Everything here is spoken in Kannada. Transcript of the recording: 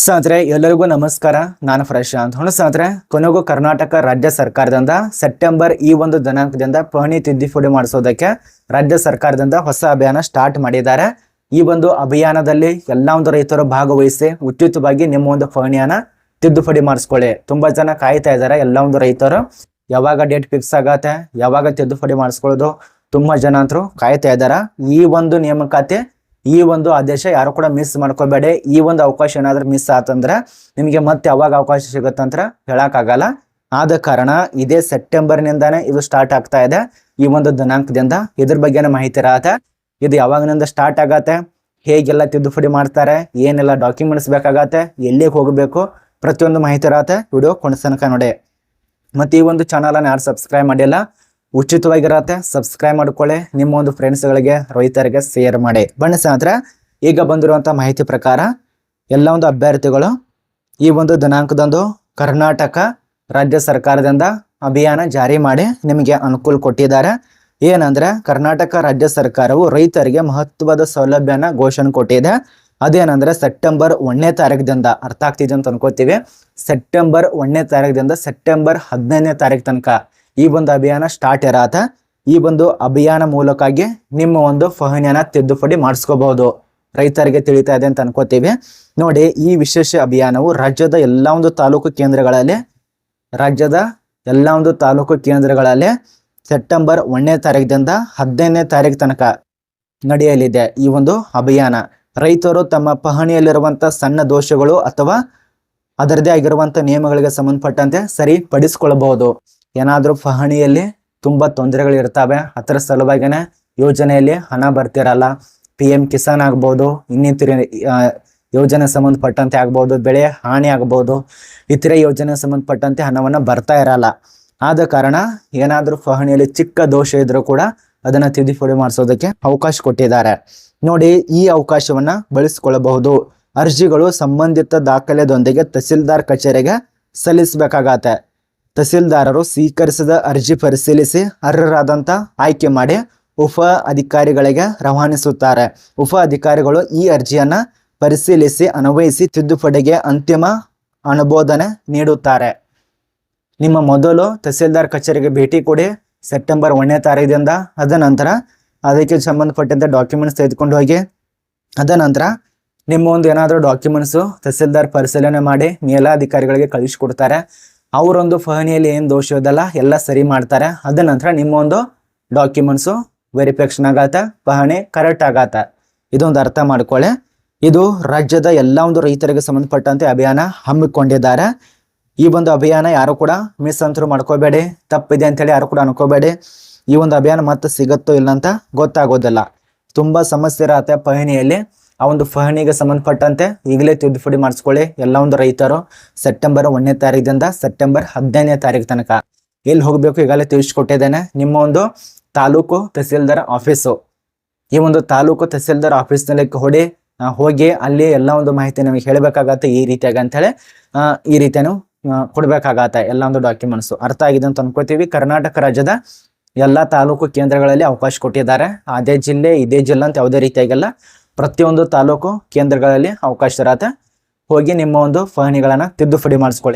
ಸ್ನೇಹಿತರೆ, ಎಲ್ಲರಿಗೂ ನಮಸ್ಕಾರ. ನಾನು ಪ್ರಶಾಂತ್ ಹುಣ ಸ್ನೇಹಿತರೆ, ಕೊನೆಗೂ ಕರ್ನಾಟಕ ರಾಜ್ಯ ಸರ್ಕಾರದಿಂದ ಸೆಪ್ಟೆಂಬರ್ ಈ ಒಂದು ದಿನಾಂಕದಿಂದ ಪಹಣಿ ತಿದ್ದುಪಡಿ ಮಾಡಿಸೋದಕ್ಕೆ ರಾಜ್ಯ ಸರ್ಕಾರದಿಂದ ಹೊಸ ಅಭಿಯಾನ ಸ್ಟಾರ್ಟ್ ಮಾಡಿದ್ದಾರೆ. ಈ ಒಂದು ಅಭಿಯಾನದಲ್ಲಿ ಎಲ್ಲ ಒಂದು ರೈತರು ಭಾಗವಹಿಸಿ ಉಚಿತವಾಗಿ ನಿಮ್ಮ ಒಂದು ಪಹಣಿಯನ್ನ ತಿದ್ದುಪಡಿ ಮಾಡಿಸ್ಕೊಳ್ಳಿ. ತುಂಬಾ ಜನ ಕಾಯ್ತಾ ಇದ್ದಾರೆ, ಎಲ್ಲ ಒಂದು ರೈತರು. ಯಾವಾಗ ಡೇಟ್ ಫಿಕ್ಸ್ ಆಗತ್ತೆ, ಯಾವಾಗ ತಿದ್ದುಪಡಿ ಮಾಡಿಸ್ಕೊಳ್ಳೋದು, ತುಂಬಾ ಜನ ಅಂತರು ಕಾಯ್ತಾ ಇದ್ದಾರೆ. ಈ ಒಂದು ನೇಮಕಾತಿ ಈ ಒಂದು ಆದೇಶ ಯಾರು ಕೂಡ ಮಿಸ್ ಮಾಡ್ಕೋಬೇಡಿ. ಈ ಒಂದು ಅವಕಾಶ ಏನಾದ್ರೂ ಮಿಸ್ ಆತಂದ್ರೆ ನಿಮಗೆ ಮತ್ತೆ ಯಾವಾಗ ಅವಕಾಶ ಸಿಗುತ್ತಂತ ಹೇಳಕ್ಕಾಗಲ್ಲ. ಆದ ಕಾರಣ ಇದೇ ಸೆಪ್ಟೆಂಬರ್ ನಿಂದಾನೇ ಇದು ಸ್ಟಾರ್ಟ್ ಆಗ್ತಾ ಇದೆ. ಈ ಒಂದು ದಿನಾಂಕದಿಂದ ಇದ್ರ ಬಗ್ಗೆನೇ ಮಾಹಿತಿ ಇರತ್ತೆ. ಇದು ಯಾವಾಗಿನಿಂದ ಸ್ಟಾರ್ಟ್ ಆಗತ್ತೆ? ಹೇಗೆಲ್ಲ ತಿದ್ದುಪಡಿ ಮಾಡ್ತಾರೆ? ಏನೆಲ್ಲ ಡಾಕ್ಯುಮೆಂಟ್ಸ್ ಬೇಕಾಗತ್ತೆ? ಎಲ್ಲಿಗೆ ಹೋಗಬೇಕು? ಪ್ರತಿಯೊಂದು ಮಾಹಿತಿ ಇರತ್ತೆ. ವಿಡಿಯೋ ಕೊಣಸನಕ ನೋಡಿ. ಮತ್ತೆ ಈ ಒಂದು ಚಾನಲ್ ಯಾರು ಸಬ್ಸ್ಕ್ರೈಬ್ ಮಾಡಿಲ್ಲ ಉಚಿತವಾಗಿರತ್ತೆ ಸಬ್ಸ್ಕ್ರೈಬ್ ಮಾಡ್ಕೊಳ್ಳಿ. ನಿಮ್ಮ ಒಂದು ಫ್ರೆಂಡ್ಸ್ಗಳಿಗೆ ರೈತರಿಗೆ ಶೇರ್ ಮಾಡಿ. ಬನ್ನಿ ಸ್ನೇಹಿತರೆ, ಈಗ ಬಂದಿರುವಂಥ ಮಾಹಿತಿ ಪ್ರಕಾರ ಎಲ್ಲ ಒಂದು ಅಭ್ಯರ್ಥಿಗಳು ಈ ಒಂದು ದಿನಾಂಕದಂದು ಕರ್ನಾಟಕ ರಾಜ್ಯ ಸರ್ಕಾರದಿಂದ ಅಭಿಯಾನ ಜಾರಿ ಮಾಡಿ ನಿಮಗೆ ಅನುಕೂಲ ಕೊಟ್ಟಿದ್ದಾರೆ. ಏನಂದ್ರೆ, ಕರ್ನಾಟಕ ರಾಜ್ಯ ಸರ್ಕಾರವು ರೈತರಿಗೆ ಮಹತ್ವದ ಸೌಲಭ್ಯನ ಘೋಷಣೆ ಕೊಟ್ಟಿದೆ. ಅದೇನಂದ್ರೆ, ಸೆಪ್ಟೆಂಬರ್ ಒಂದನೇ ತಾರೀಕದಿಂದ ಅರ್ಥ ಆಗ್ತಿದೆ ಅಂತ ಅನ್ಕೋತೀವಿ. ಸೆಪ್ಟೆಂಬರ್ ಒಂದನೇ ತಾರೀಕದಿಂದ ಸೆಪ್ಟೆಂಬರ್ ಹದಿನೈದನೇ ತಾರೀಕು ತನಕ ಈ ಒಂದು ಅಭಿಯಾನ ಸ್ಟಾರ್ಟ್ ಇರತ್ತ ಈ ಒಂದು ಅಭಿಯಾನ ಮೂಲಕವಾಗಿ ನಿಮ್ಮ ಒಂದು ಫಹಣಿಯನ್ನ ತಿದ್ದುಪಡಿ ಮಾಡಿಸ್ಕೋಬಹುದು. ರೈತರಿಗೆ ತಿಳಿತಾ ಇದೆ ಅಂತ ಅನ್ಕೋತೀವಿ. ನೋಡಿ, ಈ ವಿಶೇಷ ಅಭಿಯಾನವು ರಾಜ್ಯದ ಎಲ್ಲ ಒಂದು ತಾಲೂಕು ಕೇಂದ್ರಗಳಲ್ಲಿ, ರಾಜ್ಯದ ಎಲ್ಲ ಒಂದು ತಾಲೂಕು ಕೇಂದ್ರಗಳಲ್ಲಿ ಸೆಪ್ಟೆಂಬರ್ ಒಂದನೇ ತಾರೀಕಿನಿಂದ ಹದಿನೈದನೇ ತಾರೀಕು ತನಕ ನಡೆಯಲಿದೆ ಈ ಒಂದು ಅಭಿಯಾನ. ರೈತರು ತಮ್ಮ ಪಹಣಿಯಲ್ಲಿರುವಂತಹ ಸಣ್ಣ ದೋಷಗಳು ಅಥವಾ ಅದರದೇ ಆಗಿರುವಂತಹ ನಿಯಮಗಳಿಗೆ ಸಂಬಂಧಪಟ್ಟಂತೆ ಸರಿಪಡಿಸಿಕೊಳ್ಳಬಹುದು ಏನಾದ್ರೂ ಪಹಣಿಯಲ್ಲಿ ತುಂಬಾ ತೊಂದರೆಗಳು ಇರ್ತವೆ, ಅದರ ಸಲುವಾಗಿನೇ ಯೋಜನೆಯಲ್ಲಿ ಹಣ ಬರ್ತಿರಲ್ಲ. ಪಿ ಎಂ ಕಿಸಾನ್ ಆಗ್ಬೋದು, ಇನ್ನಿತರ ಯೋಜನೆ ಸಂಬಂಧಪಟ್ಟಂತೆ ಆಗ್ಬೋದು, ಬೆಳೆ ಹಾನಿ ಆಗ್ಬೋದು, ಇತರೆ ಯೋಜನೆ ಸಂಬಂಧಪಟ್ಟಂತೆ ಹಣವನ್ನ ಬರ್ತಾ ಇರಲ್ಲ. ಆದ ಕಾರಣ ಏನಾದರೂ ಪಹಣಿಯಲ್ಲಿ ಚಿಕ್ಕ ದೋಷ ಇದ್ರೂ ಕೂಡ ಅದನ್ನ ತಿದ್ದುಪಡಿ ಮಾಡಿಸೋದಕ್ಕೆ ಅವಕಾಶ ಕೊಟ್ಟಿದ್ದಾರೆ. ನೋಡಿ, ಈ ಅವಕಾಶವನ್ನ ಬಳಸಿಕೊಳ್ಳಬಹುದು ಅರ್ಜಿಗಳು ಸಂಬಂಧಿತ ದಾಖಲೆದೊಂದಿಗೆ ತಹಸೀಲ್ದಾರ್ ಕಚೇರಿಗೆ ಸಲ್ಲಿಸಬೇಕಾಗತ್ತೆ. ತಹಸೀಲ್ದಾರರು ಸ್ವೀಕರಿಸಿದ ಅರ್ಜಿ ಪರಿಶೀಲಿಸಿ ಅರ್ಹರಾದಂಥ ಆಯ್ಕೆ ಮಾಡಿ ಉಪ ಅಧಿಕಾರಿಗಳಿಗೆ ರವಾನಿಸುತ್ತಾರೆ. ಉಪ ಅಧಿಕಾರಿಗಳು ಈ ಅರ್ಜಿಯನ್ನು ಪರಿಶೀಲಿಸಿ ಅನ್ವಯಿಸಿ ತಿದ್ದುಪಡಿಗೆ ಅಂತಿಮ ಅನುಮೋದನೆ ನೀಡುತ್ತಾರೆ. ನಿಮ್ಮ ಮೊದಲು ತಹಸೀಲ್ದಾರ್ ಕಚೇರಿಗೆ ಭೇಟಿ ಕೊಡಿ. ಸೆಪ್ಟೆಂಬರ್ ಒಂದನೇ ತಾರೀಕಿನಿಂದ ಅದ ನಂತರ ಅದಕ್ಕೆ ಸಂಬಂಧಪಟ್ಟಂತೆ ಡಾಕ್ಯುಮೆಂಟ್ಸ್ ತೆಗೆದುಕೊಂಡು ಹೋಗಿ. ಅದ ನಂತರ ನಿಮ್ಮ ಒಂದು ಏನಾದರೂ ಡಾಕ್ಯುಮೆಂಟ್ಸು ತಹಸೀಲ್ದಾರ್ ಪರಿಶೀಲನೆ ಮಾಡಿ ಮೇಲಾಧಿಕಾರಿಗಳಿಗೆ ಕಳಿಸ್ಕೊಡ್ತಾರೆ. ಅವರೊಂದು ಪಹಣಿಯಲ್ಲಿ ಏನು ದೋಷ ಇದಲ್ಲ ಎಲ್ಲ ಸರಿ ಮಾಡ್ತಾರೆ. ಅದ ನಂತರ ನಿಮ್ಮ ಒಂದು ಡಾಕ್ಯುಮೆಂಟ್ಸು ವೆರಿಫಿಕೇಶನ್ ಆಗತ್ತೆ ಪಹಣಿ ಕರೆಕ್ಟ್ ಆಗತ್ತೆ. ಇದೊಂದು ಅರ್ಥ ಮಾಡ್ಕೊಳ್ಳಿ ಇದು ರಾಜ್ಯದ ಎಲ್ಲ ಒಂದು ರೈತರಿಗೆ ಸಂಬಂಧಪಟ್ಟಂತೆ ಅಭಿಯಾನ ಹಮ್ಮಿಕೊಂಡಿದ್ದಾರೆ. ಈ ಒಂದು ಅಭಿಯಾನ ಯಾರು ಕೂಡ ಮಿಸ್ ಅಂತರೂ ಮಾಡ್ಕೋಬೇಡಿ, ತಪ್ಪಿದೆ ಅಂತೇಳಿ ಯಾರು ಕೂಡ ಅನ್ಕೋಬೇಡಿ. ಈ ಒಂದು ಅಭಿಯಾನ ಮತ್ತೆ ಸಿಗತ್ತೋ ಇಲ್ಲ ಅಂತ ಗೊತ್ತಾಗೋದಿಲ್ಲ. ತುಂಬಾ ಸಮಸ್ಯೆ ಇರತ್ತೆ ಪಹಣಿಯಲ್ಲಿ ಆ ಒಂದು ಫಹಣಿಗೆ ಸಂಬಂಧಪಟ್ಟಂತೆ ಈಗಲೇ ತಿದ್ದುಪಡಿ ಮಾಡಿಸ್ಕೊಳ್ಳಿ. ಎಲ್ಲ ಒಂದು ರೈತರು ಸೆಪ್ಟೆಂಬರ್ ಒಂದನೇ ತಾರೀಕಿಂದ ಸೆಪ್ಟೆಂಬರ್ ಹದಿನೈದನೇ ತಾರೀಕು ತನಕ ಎಲ್ಲಿ ಹೋಗಬೇಕು ಈಗಾಗಲೇ ತಿಳಿಸ್ಕೊಟ್ಟಿದ್ದೇನೆ. ನಿಮ್ಮ ಒಂದು ತಾಲೂಕು ತಹಸೀಲ್ದಾರ್ ಆಫೀಸು. ಈ ಒಂದು ತಾಲೂಕು ತಹಸೀಲ್ದಾರ್ ಆಫೀಸ್ನಲ್ಲಿ ಹೊಡಿ ಹೋಗಿ ಅಲ್ಲಿ ಎಲ್ಲ ಒಂದು ಮಾಹಿತಿ ನಮಗೆ ಹೇಳಬೇಕಾಗತ್ತೆ. ಈ ರೀತಿಯಾಗಿ ಅಂತೇಳಿ ಈ ರೀತಿಯನ್ನು ಕೊಡಬೇಕಾಗತ್ತೆ ಎಲ್ಲ ಒಂದು ಡಾಕ್ಯುಮೆಂಟ್ಸು. ಅರ್ಥ ಆಗಿದೆ ಅಂತ ಅನ್ಕೋತೀವಿ. ಕರ್ನಾಟಕ ರಾಜ್ಯದ ಎಲ್ಲ ತಾಲೂಕು ಕೇಂದ್ರಗಳಲ್ಲಿ ಅವಕಾಶ ಕೊಟ್ಟಿದ್ದಾರೆ. ಅದೇ ಜಿಲ್ಲೆ, ಇದೇ ಜಿಲ್ಲೆ ಅಂತ ಯಾವುದೇ ರೀತಿಯಾಗಿಲ್ಲ ಪ್ರತಿಯೊಂದು ತಾಲೂಕು ಕೇಂದ್ರಗಳಲ್ಲಿ ಅವಕಾಶ ಇರತ್ತೆ. ಹೋಗಿ ನಿಮ್ಮ ಒಂದು ಪಹಣಿಗಳನ್ನ ತಿದ್ದುಪಡಿ ಮಾಡಿಸ್ಕೊಳ್ಳಿ.